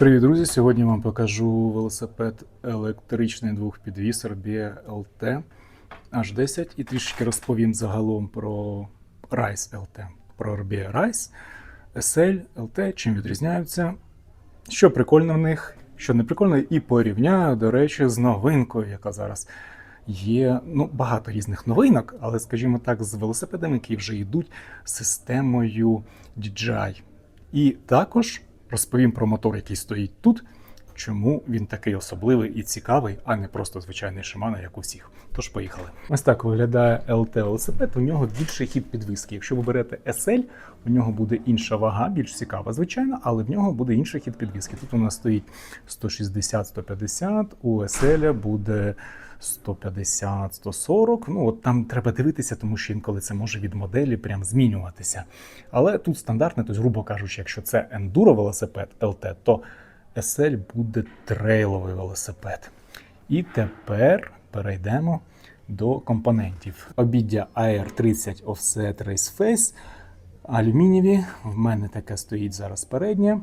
Привіт, друзі! Сьогодні вам покажу велосипед електричний двохпідвіз RB LT H10 і трішки розповім загалом про Rise LT, про RB Rise, SL, LT, чим відрізняються, що прикольно в них, що не прикольно, і порівняю, до речі, з новинкою, яка зараз є. Ну, багато різних новинок, але, скажімо так, з велосипедами, які вже йдуть системою DJI. І також розповім про мотор, який стоїть тут, чому він такий особливий і цікавий, а не просто звичайний Shimano, як у всіх. Тож поїхали. Ось так виглядає LT велосипед. У нього більший хід підвіски. Якщо ви берете SL, у нього буде інша вага, більш цікава, звичайно, але в нього буде інший хід підвіски. Тут у нас стоїть 160-150, у SL буде 150-140. Ну от там треба дивитися, тому що інколи це може від моделі прям змінюватися. Але тут стандартне, тобто, грубо кажучи, якщо це ендуро велосипед LT, то SL буде трейловий велосипед. І тепер перейдемо до компонентів. Обіддя AR30 Offset Race Face алюмінієві. В мене таке стоїть зараз переднє.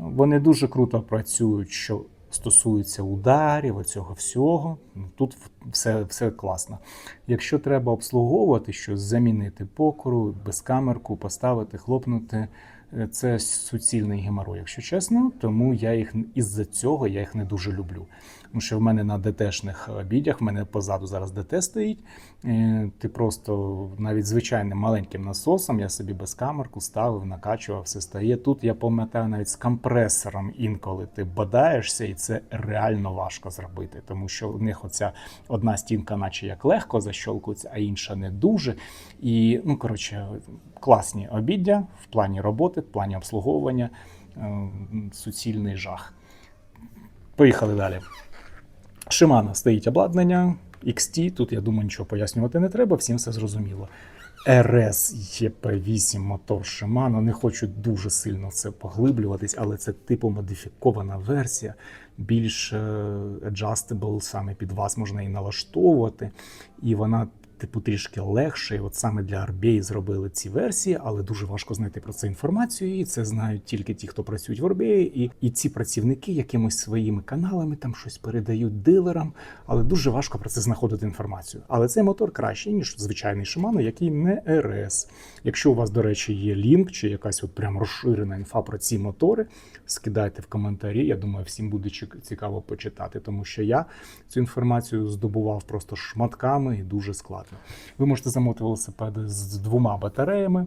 Вони дуже круто працюють, що стосується ударів, оцього всього. Ну, Тут все, все класно. Якщо треба обслуговувати щось, замінити покору, безкамерку, поставити, хлопнути. Е, Це суцільний геморой, якщо чесно, тому я їх із-за цього я їх не дуже люблю. Тому що в мене на ДТшних обідях, в мене позаду зараз ДТ стоїть. е, Ти просто навіть звичайним маленьким насосом я собі без камерку ставив, накачував, все стає. Тут я пам'ятаю навіть з компресором інколи ти бодаєшся, і це реально важко зробити, тому що в них оця одна стінка, наче як легко защолкується, а інша не дуже. І ну коротше, класні обіддя в плані роботи, в плані обслуговування, е, суцільний жах. Поїхали далі. Shimano стоїть обладнання, XT, тут я думаю, нічого пояснювати не треба, всім все зрозуміло. RS EP8 мотор Shimano. Не хочу дуже сильно це поглиблюватись, але це типу модифікована версія, більш е, adjustable, саме під вас можна її налаштовувати. І вона, типу, трішки легше. І от саме для RBA зробили ці версії, але дуже важко знайти про це інформацію. І це знають тільки ті, хто працюють в RBA. І, і ці працівники якимось своїми каналами там щось передають дилерам, але дуже важко про це знаходити інформацію. Але цей мотор кращий, ніж звичайний Shimano, який не RS. Якщо у вас, до речі, є лінк чи якась от прям розширена інфа про ці мотори, скидайте в коментарі. Я думаю, всім буде цікаво почитати, тому що я цю інформацію здобував просто шматками і дуже складно. Ви можете замовити велосипеди з двома батареями.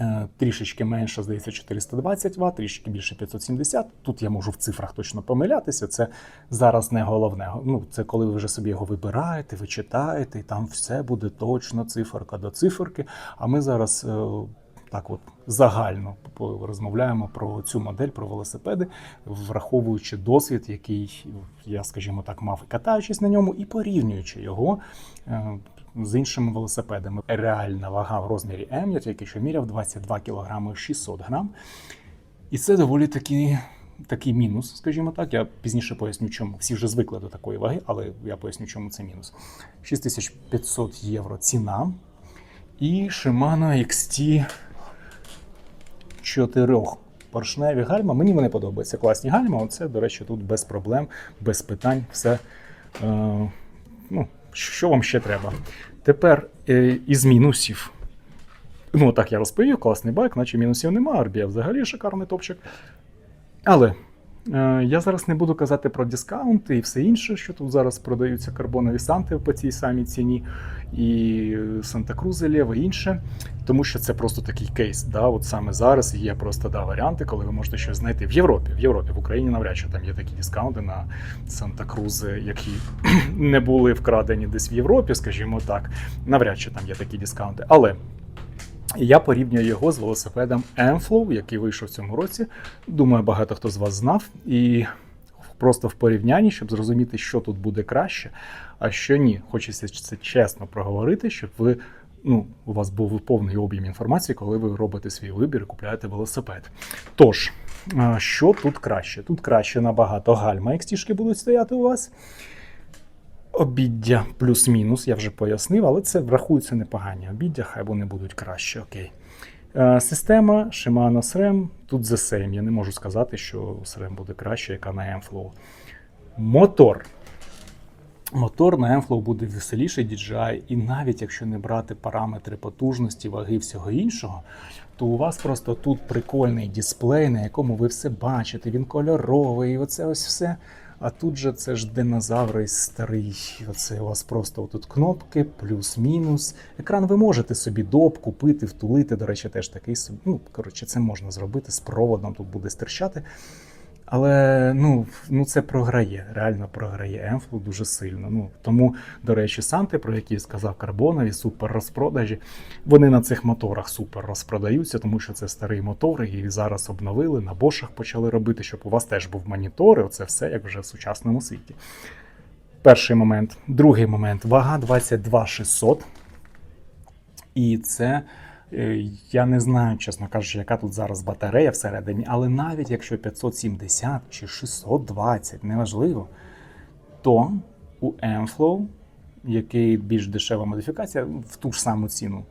Е, Трішечки менше, здається, 420 Вт, трішечки більше 570. Тут я можу в цифрах точно помилятися. Це зараз не головне. Ну, це коли ви вже собі його вибираєте, ви читаєте, і там все буде точно циферка до циферки. А ми зараз е, так от загально розмовляємо про цю модель, про велосипеди, враховуючи досвід, який я, скажімо так, мав катаючись на ньому, і порівнюючи його. е, з іншими велосипедами. Реальна вага в розмірі М, я тільки що міряв 22 кг 600 грам. І це доволі такий, такий мінус, скажімо так. Я пізніше поясню, чому. Всі вже звикли до такої ваги, але я поясню, чому це мінус. 6500 євро ціна. І Shimano XT 4 поршневі гальма. Мені вони подобаються. Класні гальма. Оце, до речі, тут без проблем, без питань. Все. Е, ну, що вам ще треба? Тепер е, із мінусів. Ну, так я розповів, класний байк, наче мінусів нема, Арбія взагалі шикарний топчик. Але я зараз не буду казати про дискаунти і все інше, що тут зараз продаються карбонові санти по цій самій ціні, і Санта-Круза Лєва, і інше, тому що це просто такий кейс. Да? От саме зараз є просто да, варіанти, коли ви можете щось знайти в Європі. В Європі, в Україні навряд чи там є такі дискаунти на Санта-Крузи, які не були вкрадені десь в Європі, скажімо так. Навряд чи там є такі дискаунти. Але я порівнюю його з велосипедом Enflow, який вийшов в цьому році. Думаю, багато хто з вас знав. І просто в порівнянні, щоб зрозуміти, що тут буде краще, а що ні. Хочеться це чесно проговорити, щоб ви. Ну, у вас був повний об'єм інформації, коли ви робите свій вибір і купляєте велосипед. Тож, що тут краще? Тут краще набагато гальма, як стіжки будуть стояти у вас. Обіддя плюс-мінус, я вже пояснив, але це врахується непогані обіддя, хай вони будуть краще, окей. Е, Система Shimano SRAM, тут the same. Я не можу сказати, що SRAM буде краще, яка на M-Flow. Мотор. Мотор на M-Flow буде веселіший DJI, і навіть якщо не брати параметри потужності, ваги всього іншого, то у вас просто тут прикольний дисплей, на якому ви все бачите, він кольоровий, і оце ось все. А тут же це ж динозаври старий. Оце у вас просто тут кнопки, плюс-мінус. Екран ви можете собі доп купити, втулити. До речі, теж такий собі. Ну, коротше, це можна зробити з проводом, тут буде стирчати. Але ну, ну це програє, реально програє Емфлу дуже сильно. Ну тому, до речі, Санти, про які сказав карбонові, супер розпродажі. Вони на цих моторах супер розпродаються, тому що це старий мотор, і зараз обновили, на бошах почали робити, щоб у вас теж був монітор, і оце все як вже в сучасному світі. Перший момент. Другий момент. Вага 22600. І це. Е, Я не знаю, чесно кажучи, яка тут зараз батарея всередині, але навіть якщо 570 чи 620, неважливо, то у Airflow, який більш дешева модифікація, в ту ж саму ціну,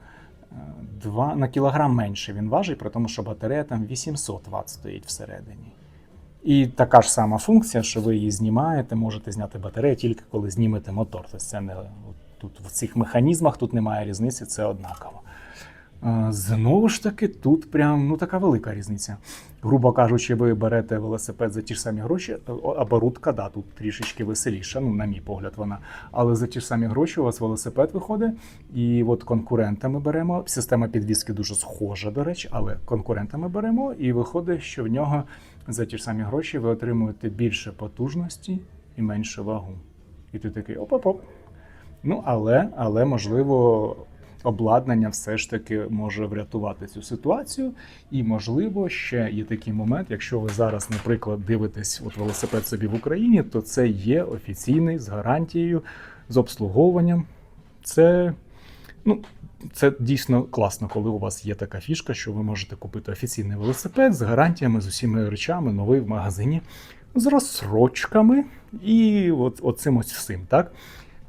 е, два, на кілограм менше він важить, при тому, що батарея там 800 Вт стоїть всередині. І така ж сама функція, що ви її знімаєте, можете зняти батарею тільки коли знімете мотор. Тобто це не тут в цих механізмах тут немає різниці, це однаково. Знову ж таки, тут прям ну така велика різниця. Грубо кажучи, ви берете велосипед за ті ж самі гроші, е, оборудка, да, тут трішечки веселіша, ну, на мій погляд, вона. Але за ті ж самі гроші у вас велосипед виходить, і от конкурентами беремо. Система підвіски дуже схожа, до речі, але конкурентами беремо, і виходить, що в нього за ті ж самі гроші ви отримуєте більше потужності і менше вагу. І ти такий оп-оп-оп. Ну, але, але можливо, обладнання все ж таки може врятувати цю ситуацію. І, можливо, ще є такий момент, якщо ви зараз, наприклад, дивитесь от велосипед собі в Україні, то це є офіційний з гарантією, з обслуговуванням. Це, ну, це дійсно класно, коли у вас є така фішка, що ви можете купити офіційний велосипед з гарантіями, з усіма речами, новий в магазині, з розсрочками і от, оцим ось всім, так?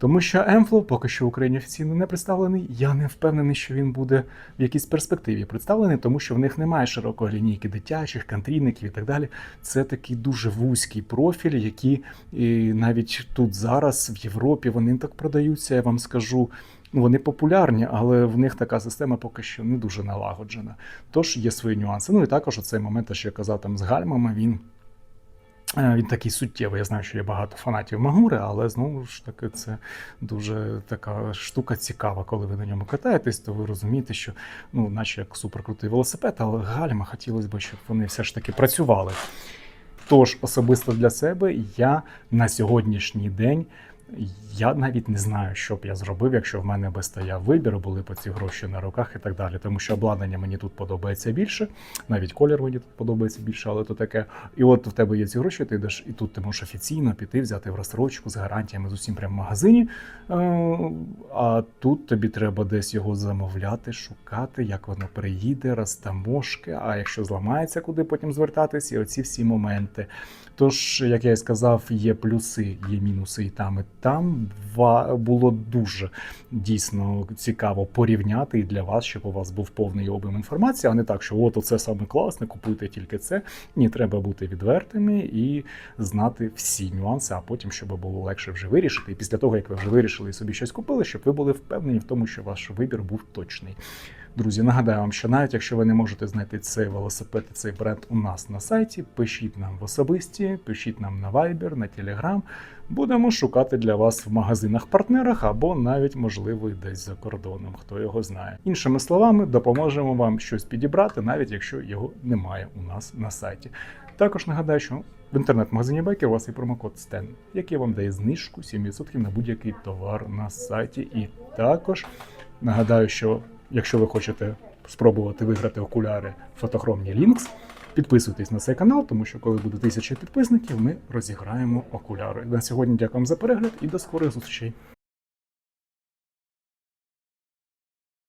Тому що Емфло поки що в Україні офіційно не представлений. Я не впевнений, що він буде в якійсь перспективі представлений, тому що в них немає широкої лінійки дитячих, кантрійників і так далі. Це такий дуже вузький профіль, які і навіть тут зараз в Європі вони так продаються. Я вам скажу. Вони популярні, але в них така система поки що не дуже налагоджена. Тож є свої нюанси. Ну і також оцей момент, що я казав там з гальмами, він. Е, Він такий суттєвий. Я знаю, що є багато фанатів Магури, але знову ж таки це дуже така штука цікава. Коли ви на ньому катаєтесь, то ви розумієте, що ну, наче як суперкрутий велосипед, але гальма хотілося б, щоб вони все ж таки працювали. Тож, особисто для себе я на сьогоднішній день. Я навіть не знаю, що б я зробив, якщо в мене би стояв вибір, були б ці гроші на руках і так далі. Тому що обладнання мені тут подобається більше, навіть колір мені тут подобається більше, але то таке. І от в тебе є ці гроші, ти йдеш, і тут ти можеш офіційно піти, взяти в розстрочку з гарантіями з усім прямо в магазині. Е, А тут тобі треба десь його замовляти, шукати, як воно приїде, розтаможки. А якщо зламається, куди потім звертатись, і оці всі моменти. Тож, як я і сказав, є плюси, є мінуси і там, і там. Було дуже дійсно цікаво порівняти і для вас, щоб у вас був повний об'єм інформації, а не так, що от оце саме класне, купуйте тільки це. Ні, треба бути відвертими і знати всі нюанси, а потім, щоб було легше вже вирішити. І після того, як ви вже вирішили і собі щось купили, щоб ви були впевнені в тому, що ваш вибір був точний. Друзі, нагадаю вам, що навіть якщо ви не можете знайти цей велосипед і цей бренд у нас на сайті, пишіть нам в особисті, пишіть нам на Viber, на Telegram. Будемо шукати для вас в магазинах-партнерах або навіть, можливо, і десь за кордоном, хто його знає. Іншими словами, допоможемо вам щось підібрати, навіть якщо його немає у нас на сайті. Також нагадаю, що в інтернет-магазині Байки у вас є промокод STEN, який вам дає знижку 7% на будь-який товар на сайті. І також нагадаю, що якщо ви хочете спробувати виграти окуляри фотохромні Lynx, підписуйтесь на цей канал, тому що коли буде тисяча підписників, ми розіграємо окуляри. На сьогодні дякую за перегляд і до скорих зустрічей.